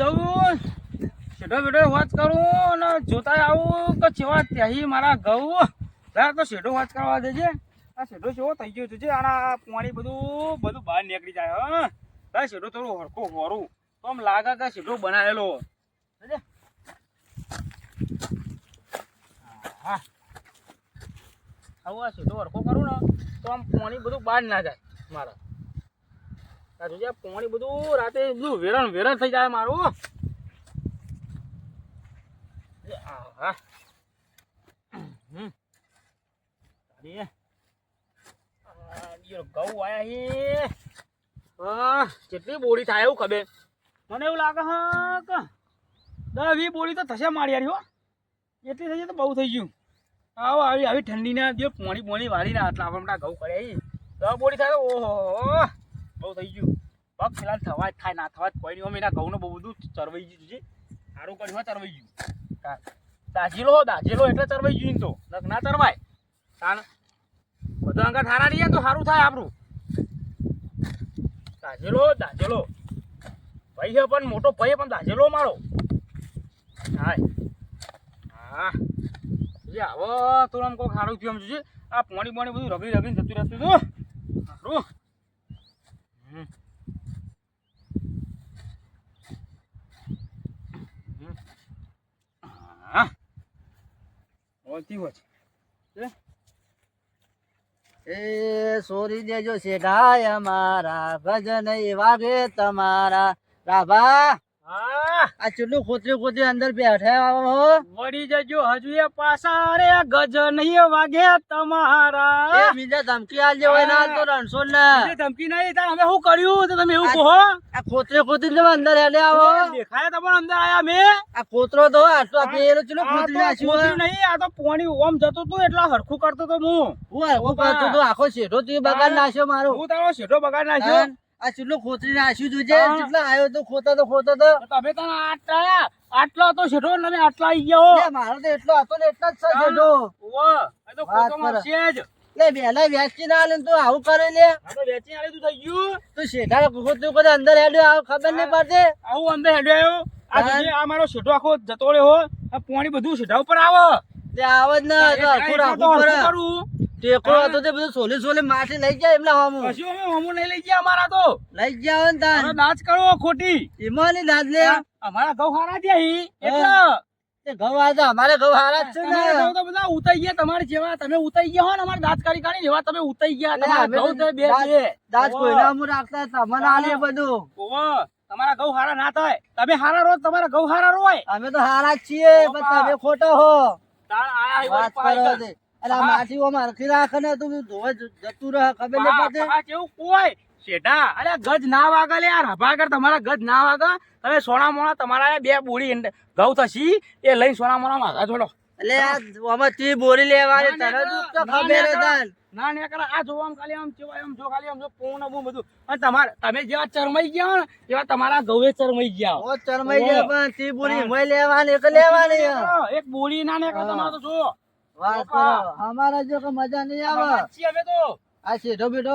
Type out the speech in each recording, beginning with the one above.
જવું. સીધો બેઢો વાત કરું અને જોતા આવું કે છેવા ત્યાંથી મારા ઘઉં. લા તો સીધો વાત કરવા દેજે આ સીધો ચેવો થઈ ગયો છે આના પાણી બધું બધું બહાર નીકળી જાય, હા. લા સીધો થોડું હરખું હોરું તો આમ લાગે કે સીધો બનાવેલો. હા આવું આ સીધો હરખો કરું ને, તો આમ પાણી બધું બહાર ના જાય મારા. આ પાણી બધું રાતે બધું વેરણ વેરણ થઈ જાય મારું, હા. હમ. તારી આ આયા હે. કેટલી બોડી થાય એવું ખબર. મને એવું લાગે, હા, કે દસ વી બોડી તો થશે મારી યાર હો. એટલી થઈ તો બહુ થઈ ગયું. આવો, આવી આવી ઠંડીના જે પોણી પોણી વાળીને આટલા આપણા ઘઉં કર્યા છે દસ બોડી થાય તો ઓહો બહુ થઈ ગયું. પગ ફિલહાલ થવા જ થાય, ના થવા જ કોઈ નહીં. એના ઘઉંને બહુ બધું ચરવાઈ ગયું છે. સારું કર્યું ચરવાઈ ગયું. દાજેલો દાજીલો એટલે ચરવાઈ ગયું તો. નક ના ચરવાય. તાન બધો અંગત હારા રહીએ તો સારું થાય આપણું. દાજેલો દાજેલો ભાઈ છે પણ, મોટો ભાઈ પણ દાજેલો મારો. હા હા. જે આવો તો આમ કોઈ સારું થયું એમ છે આ પોણી પોણી બધું રગડી રગડીને જતું રહેતું હતું. સારું હમ. હમ. હા. છે. એ સોરી દેજો શેઠાય અમારા ભજન વાગે તમારા રાભા. આ ચૂલું ખોતરી ખોતરી અંદર બેઠા હો. વળી જજો હજુ એ પાસા રે ગજ નહીં વાગે એ તમારા બીજા ધમકી આલજે હોય ના તો રણસો ને. ધમકી નહીં તા અમે શું કર્યું? તો તમે એવું કહો આ ખોતરી ખોતરી તમે અંદર હેલે આવો. દેખાયા તમને અંદર આયા મે? આ ખોતરો તો આટલો પેલો ચૂલો ખોતરી ખોતરી નહીં આ તો પોણી ઓમ જતો તું એટલા હરખું કરતો તો હું. હું હરખું કરતો તો આખો શેઠો તું બગાડ નાખ્યો મારો. હું તારો શેઠો બગાડ નાખ્યો? આ ચૂલો ખોતરી નાખ્યું તું જે આવ્યો તો ખોતા તો ખોતા તો. તમે તને આટલા આટલો તો શેઠો ને તમે આટલા આવી ગયો મારો તો એટલો હતો ને એટલા જ છે શેઠો. તો જ. લે વેલા વેચી ના આલે તું આવું કરે લે. આ તો વેચી આલે તું થઈ ગયું તું શેઠા ખોતું કદા અંદર હેડ્યો આવું ખબર નહીં પડતી. આવું અંદર હેડ્યો આ. જોજે, આ મારો શેઠો આખો જતો રહ્યો આ પોણી બધું શેઠા ઉપર આવે. તે આવ જ ના તો આખું રાખવું પડે. કરું? ટેકો હતો તે બધું સોલે સોલે માથે લઈ જાય એમના હમું. કશું અમે હમું નહીં લઈ ગયા અમારા તો. લઈ જાવ ને તાર નાચ કરો ખોટી. એમાં ની દાદ લે અમારા ગૌ હારા થયા હી. એટલે. તે ગૌ તો અમારે ગૌ હારા છે ને. તમારા તો બધા ઉતાઈ ગયા તમારે જેવા. તમે ઉતાઈ ગયા હો ને અમારા દાંત કાઢી કાઢી જેવા તમે ઉતાઈ ગયા. તમારા અમે તો બે છે. દાંત- કોઈ દાદ અમુ રાખતા તમને આલે બધું. ઓવો, તમારા ગૌ હારા ના થાય. તમે હારા રો તમારા ગૌ હારા રોય અમે તો હારા છીએ પણ તમે ખોટો હો. વાત કરો અરે. માટી ઓમાં હરખી રાખે ને તું ધોવે જતું રહે ખબર નહીં પા- પડતી. કેવું કોઈ. શેઠા અરે ગજ ના વાગે લે યાર. હભા કર તમારા ગજ ના વાગે. તમે સોના મોણા તમારા બે બોડી ઘઉં થશી એ લઈને સોના મોણા માગા જોડો એટલે આમાં તી બોરી લેવાની ના, તરત તો ના, ખબર ના, ના ને કરા આ જોવા ખાલી આમ કેવાય આમ જો ખાલી આમ જો પૂર્ણ બહુ બધું. અને તમારે તમે જેવા ચરમાઈ ગયા ને એવા તમારા ઘઉં ચરમાઈ ગયા. ઓ ચરમાઈ ગયા પણ તી બોરી મય લેવાની એક લેવાની એક બોરી ના ને. તમારે તો જો વાત કરો અમારા જો કે મજા નહીં આવે. છીએ અમે તો. આ સીધો બીધો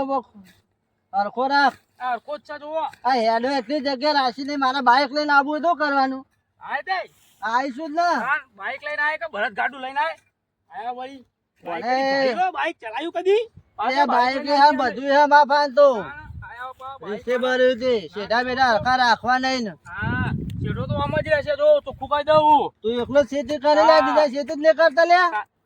રાખ આ કોચ છે જુઓ. આ હેડો એટલી જગ્યા રાખીને મારા બાઇક લઈને આવું તો કરવાનું? આય દે. આવીશું જ ને. બાઇક લઈને આય કે ભરત ગાડું લઈને આયા. વળી. કદી? એ બાઇક ને બધું હે મા તો. બેઠા હરખા રાખવા નહીં ને. હા શેઠો તો આમ જ રહેશે જો ચોખ્ખું કહી દઉં. તું એકલો જ ખેતી જ નહીં કરતા લે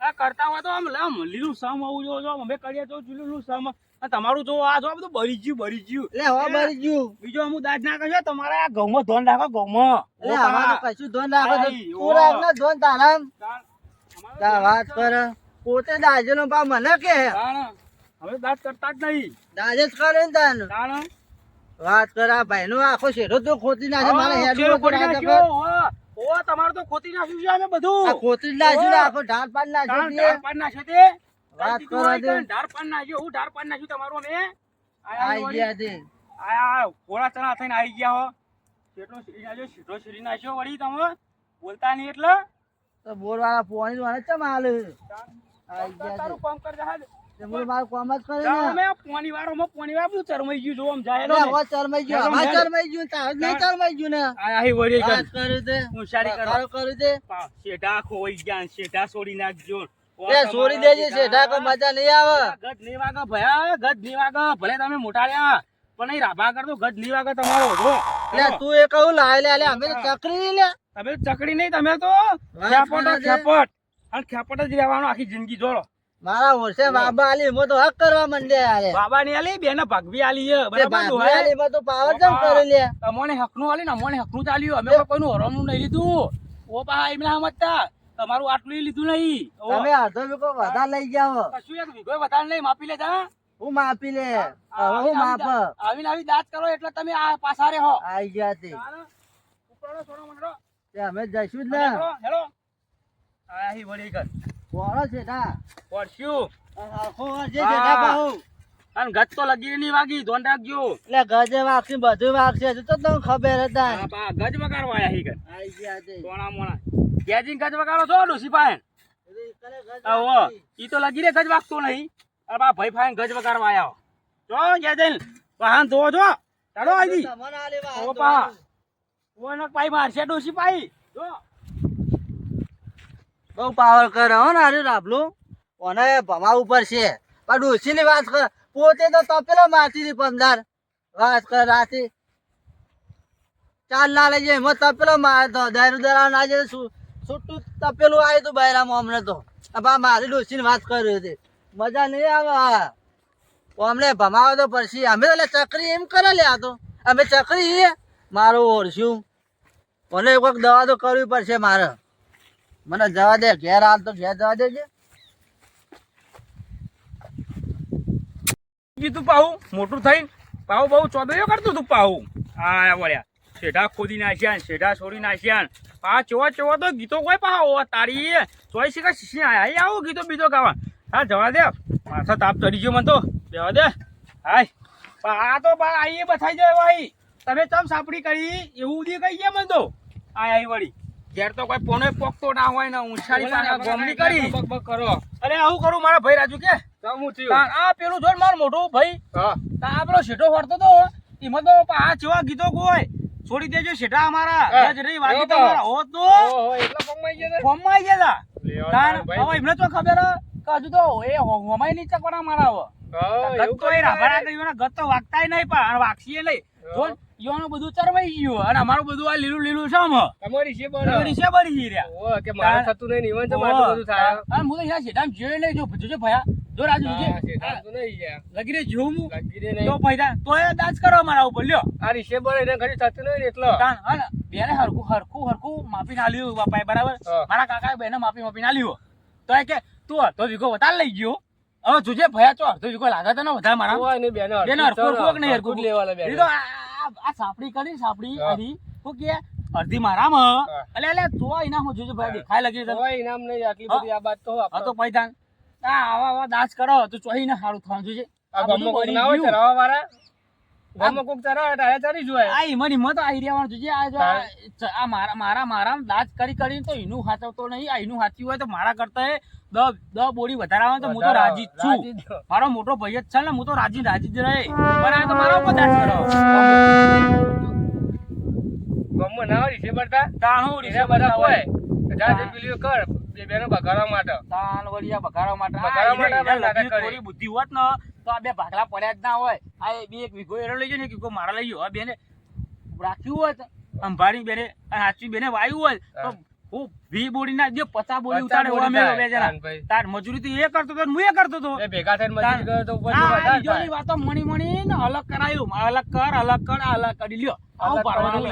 આ કરતા હોય તો આમ લામ લીલું સમ આવું જો જો અમે કરીએ તો લીલું સમ. તમારું જો આ જો બધું બરી ગયું બરી ગયું. લે હવે બરી ગયું. બીજો અમુક દાજ ના કરશો તમારે આ ઘઉંમાં ધોન રાખો ઘઉંમાં. એટલે આમાં તો કશું ધોન રાખો તો તું રાખ ને ધોન તારામ તા વાત કર. પોતે દાજે નો પા મને કે હવે દાજ કરતા જ નહીં. દાજે જ કરે ને તાન તાણ. વાત કર આ ભાઈ નો આખો શેરો તો ખોતી નાખે મારે હેડ હેડું ઉપર આ. હો, તમારે તો ખોટી નાખ્યું છે અમે બધું. ખોતી નાખ્યું આખો ઢાર પાડ નાખ્યો છે. ઢાર પાડ નાખ્યો તે વાત કરો દે. ઢાર પાડ નાખ્યો હું ઢાર પાડ નાખ્યું તમારું અમે આઈ ગયા દે આયા ઘોડા ચણા થઈને આવી ગયા હો. કેટલો શીરી નાખ્યો સીધો શીરી નાખ્યો વળી તમે? બોલતા નહીં એટલે? તો બોરવાળા પોણી વાળા ચમ હાલે આઈ ગયા તારું કામ કર જા હાલ. તે હું મારું કામ જ કરે ને. અમે પોણી વાળોમાં પોણી વાળો ચરમાઈ ગયું? જોવો આમ જાય એટલે હેડો ને. હવે ચરમાઈ ગયું હવે ચરમાઈ ગયું તાર નહીં ચરમાઈ ગયું ને. આહી વળી કર. વાત કર્યું તે હોશિયારી કરો. સારું કર્યું તે પા, ગયા ને છોડી નાખજો. એ છોડી દેજે શેઠા કોઈ મજા નહીં આવે. ગજ નહીં વાગે ભયા ગજ નહીં વાગે. ભલે તમે મોટા રહ્યા પણ અહીં રાભા કરતો ગજ નહીં વાગે તમારો તું એ કહું લાય લે લે અમે ચકડી લે. તમે ચકડી નહીં તમે તો ખેપટ ખેપટ. અને ખેપટ જ રહેવાનો આખી જિંદગી જોડો. મારા વર્ષે બાબા આલી મો તો હક કરવા માંડ્યા યાર બાબા ની આલી બેને ભગવી આલી હે બરાબરનું હે આલી મો તો પાવર જમ કરી લે? તમને હકનું આલી ને હકનું ચાલ્યું અમે કોઈ કોઈનું હરામનું નહીં લીધું. ઓ બા એમના સમજતા તમારું આટલું લીધું નહીં. તમે અડધો વીઘો વધારે લઈ જાઓ કશું એક વીઘો વધારે નહીં માપી લેતા હું. માપી લે. હવે હું માપ. આવી આવી દાંત કરો એટલે તમે આ પાછા રહો. આઈ ગયા તે. ચાલો. ઉપરનો સોનો મંડળો. અમે જઈશું જ ને. Hello, hello. આ હી વળી કર. કોણો છે પડશ્યું. આખો જે જેઠા બાહુ અને ગજ તો લગી નહીં વાગી ધોન રાખજો. એટલે ગજે વાગશે બધું વાગશે તો તમને ખબર હતા. ગજ વગાડવા આયા હી કર. આઈ ગયા તે. ગજ વગાડો છો આવો. ઈ તો લગી રે ગજ વાગતો નહીં. અરે બા ભાઈ ફાઈન ગજ વગાડવા આયા જો ગેજલ વાહન ધો છો. ચાલો આજી તમને આલી વાત ઓ પા. પાઈ મારશે ડોસી પાઈ. જો. બહુ પાવર કરે હો ને અરે રાબલું કોને ભમા ઉપર છે. પણ ડોસીની વાત કર, પોતે તો તપેલો હતી પંદર. વાત કર રાતી. ચાલ ના લઈ જાય, એમાં તપેલો મારે તો દારૂ દરા ના જાય છૂટું તપેલું આવ્યું હતું બૈરામાં અમને તો. બા મારી ડોસીની વાત કરી હતી. મજા નહીં આવે. અમને ભમાવો તો પડશે અમે તો ચકરી એમ કરે લે આ તો. અમે ચકરી મારું ઓળશું. મને વખત દવા તો કરવી પડશે મારે. મને જવા દે, ઘેર હાલ તો ઘેર જવા દેજે. કીધું પાહું, મોટું થઈને. પાહુ બહુ ચોદયો કરતું તું પાહું. આ વળ્યા. શેઢા ખોદી નાખ્યા શેઢા છોડી નાખ્યા પા ચોવા ચોવા તો ગીતો કોઈ પા ઓ તારી ચોઈ શીખા શીશી આયા? આવું ગીતો બીતો ગાવા. હા, જવા દે. માથા તાપ ચડી ગયો મને તો. જવા દે. હાય. આ તો બા આઈએ બથાઈ જાય ભાઈ તમે ચમ સાપડી કરી? એવું બધી કહીએ મને તો? આ આઈ વળી. ઘેર તો કોઈ પોને પોકતો ના હોય ને ઊંચાડી પાસે ગોમની કરી. કરો. અરે આવું કરું મારા ભાઈ રાજુ કે? આ પેલું જોઈ મારું મોટો ભાઈ. હા. આ પેલો શેઠો ફરતો તો એમાં તો આ જેવા ગીતો કોઈ છોડી દેજો શેઠા અમારા. જ રહી વાગી તમારા હો તો. ફોર્મમાં આવી ગયા તા. તાણ હવે એમને તો ખબર કાજુ તો એ હોમાય નહીં ચકવાના મારા હવે. ગત તો એ રાભાડા કર્યું ને ગત તો વાગતાય નહીં પણ અને વાગશીએ નહીં ઈવાનું બધું ચરવાઈ ગયું. અને અમારું બધું આ લીલું લીલું છે આમ. તમારી છે તમારી છે બળી ગઈ રહ્યા. કે મારે થતું નહીં નિવન તો મારું બધું થાય. અને હું તો યાર શેઠાને જોઈ નહીં જો જોજે ભયા. જો રાજુ જોજે. લગી રે. જોઉં હું. લાગી રે તો નહીં. તો એ દાસ કરો મારા ઉપર લ્યો. આ રીશે બળે એને ઘડી થતું નહીં એટલો. કાન હન બેને હરખું હરખું હરખું માપી ના લ્યું બાપાએ બરાબર? મારા કાકાએ બેને માફી માપી ના લ્યું તો એ કે તું તો વીઘો વધારે લઈ ગયો. હવે જોજે ભયા ચો અડધો વીઘો લાગે તને વધારે મારા. હોય ને બેને બેને હરખું કોક ચાલો, હરખું કે નહીં હરખું હરખું જ લેવાના તો આ- આ આ સાપડી કરી સાપડી હા. કો કે અડધી મારામાં. અલે અલે તો ઇનામ હું જોજે ભાઈ દેખાય લાગી તો ઇનામ નહીં આટલી બધી આ વાત તો હા તો પૈસા આ આવા આવા દાસ કરો તો ચોહી ને સારું થવાનું જોજે. આ ગમો કોક ના હોય ચરાવા વાળા ગામમાં કોક ચરાવે તારે ચરી જોય આ ઈમન ઈમન તો આઈ રહેવાનું જોજે આ જો આ મારા મારા મારા દાજ કરી કરીને તો એનું હાચવતો નહીં આ એનું હાચી હોય તો મારા કરતા દ દ બોડી વધારે તો હું તો રાજી જ છું. મારો મોટો ભાઈ જ છે ને હું તો રાજી રાજી જ રહે. પણ આ તો મારા ઉપર દાજ કરો. ગામમાં ના હોય રીશે બળતા તાણું રીસે બધા બધા હોય. હોય. જા જે પેલી કર. બે બેનો બગાડવા માટે. તાણ વળિયા બગાડવા માટે. બગાડવા માટે. થોડી બુદ્ધિ હોત ને તો આ બે ભાગલા પડ્યા જ ના હોય. આ બે એક વીઘો એરો લઈ જાય ને વીઘો મારા લઈ ગયો. બેને રાખ્યું હોત અંભારી બેને અને બેને વાયું હોય તો હું. વી બોડી ના જે પચાસ બોડી ઉતારે એવા મેળો બે જણા તાર મજૂરી તો એ કરતો હતો હું એ કરતો હતો ભેગા થઈને મજૂરી તો બીજોની વાતો મણી મણી ને અલગ કરાયું. અલગ કર અલગ કર અલગ કરી લ્યો. આવું ભરવાનું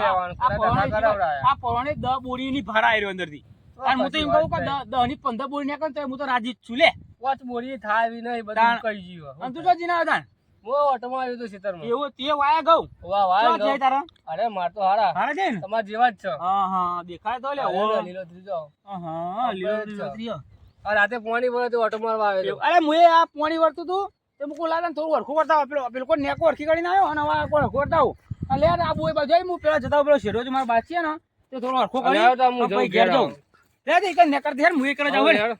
આ- પરવાને દ બોડી ની ભાડા આવ્યો અંદરથી અને હું તો એમ કહું કે દહની પંદર બોડી ને તો હું તો રાજી છું લે. પોચ બોરી થાય નહીં બધું. કહી જીવો. અને તું જો જીના હતા તો. એવો તે વાયા ગઉ? વાહ વાયા ગઉ. જાય તારા? અરે માર તો હારા. હારા છે ને? તમાર જેવા જ છો. હા હા દેખાય તો લે ઓ લીલો ત્રીજો. હા લીલો છો. આ રાતે પોણી પડે તો ઓટો મારવા આવ્યો અરે મુએ આ પોણી વર્તું તું? તે મુકુ લાગે થોડું હરખું કરતા. પેલો પેલો કોઈ નેકો હરખી કરીને આવ્યો? અને હવે કોણ હરખું કરતા હું લે આ બોય બાજુ આવી, હું પેલા જતા પેલો શેરો જ મારા છે ને તે થોડો હરખો કરી. તો ઘેર ઘેર જાઉં. લે દે કે નેકર દે હું એ કરે જાવ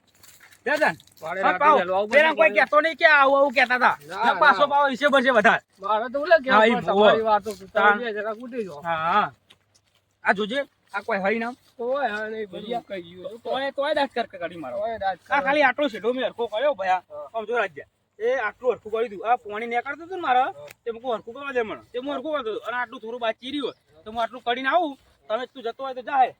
હવે હેડ. જા જાન. મારે હા, રાતે પાવ. વહેલું આવવું પેલા કોઈ પડશે. નહીં કે આવું આવું કહેતા હતા પાછો ના. પાવ હિસાબ હશે મારે તો ઓલે હા, ઈ કહેવું પડે, ભૂવો. તમારી વાતો તમે તાણ. બે જરા કૂટી જાઓ. હા હા આ જોજે આ કોઈ હરી નામ ઓય, હા, નહીં, ભજીયા. કહી ગયું. તોય તોય દાંત કર કાઢી મારો ઓય, રાત આ ખાલી આટલો સીધો મેં હરખો કર્યો ભયા હા. આમ જો રાજ્યા એ આટલું હરખું કરી દીધું આ પાણી નીકળતું હતું ને મારા તે મૂકું હરખું કરવા દે મને તે હું હરખું કરતો અને આટલું થોડું બાકી રહ્યું હોય તો હું આટલું કરીને આવું તમે તું જતો હોય તો જાય.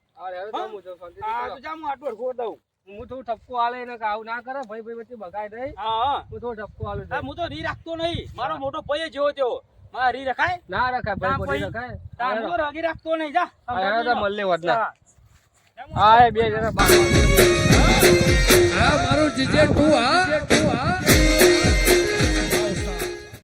તો જા હું આટલું હરખું કરી દઉં હું તો ઠપકો આલે ને આવું ના કરે ભાઈ ભાઈ વચ્ચે બગાય નહીં હા હા. હું થોડું ઠપકો આલું હા, હું તો રી રાખતો નહીં. મારો મોટો ભાઈ જેવો તેવો. મારા રી રખાય? ના રખાય ભાઈ રખાય. તાર હું તો રગી રાખતો નહીં. જા. હા, તો વધના. હા. હા. બે જણા બાર. મારું જીજે તું હા.